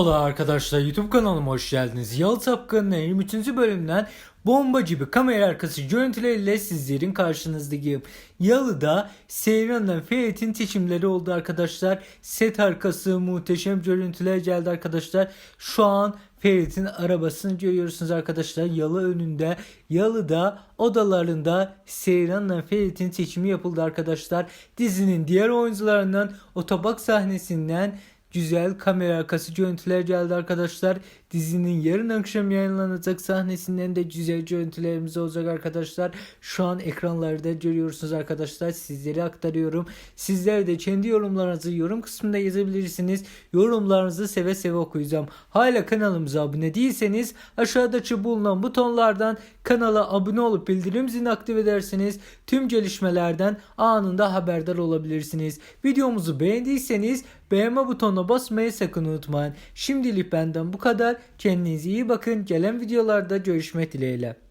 Merhaba arkadaşlar YouTube kanalıma hoş geldiniz. Yalı Tapkan'ın 23. bölümünden bomba gibi kamera arkası görüntüleriyle sizlerin karşınızdayım. Yalı'da Seyran'la Ferit'in seçimleri oldu arkadaşlar. Set arkası muhteşem görüntüler geldi arkadaşlar. Şu an Ferit'in arabasını görüyorsunuz arkadaşlar. Yalı önünde. Yalı'da odalarında Seyran'la Ferit'in seçimi yapıldı arkadaşlar. Dizinin diğer oyuncularından otobak sahnesinden güzel kamera arkası görüntüler geldi arkadaşlar. Dizinin yarın akşam yayınlanacak sahnesinden de güzel görüntülerimiz olacak arkadaşlar. Şu an ekranlarda görüyorsunuz arkadaşlar. Sizlere aktarıyorum. Sizler de kendi yorumlarınızı yorum kısmında yazabilirsiniz. Yorumlarınızı seve seve okuyacağım. Hala kanalımıza abone değilseniz aşağıdaki bulunan butonlardan kanala abone olup bildirim zilini aktif ederseniz tüm gelişmelerden anında haberdar olabilirsiniz. Videomuzu beğendiyseniz beğenme butonuna basmayı sakın unutmayın. Şimdilik benden bu kadar. Kendinize iyi bakın. Gelen videolarda görüşmek dileğiyle.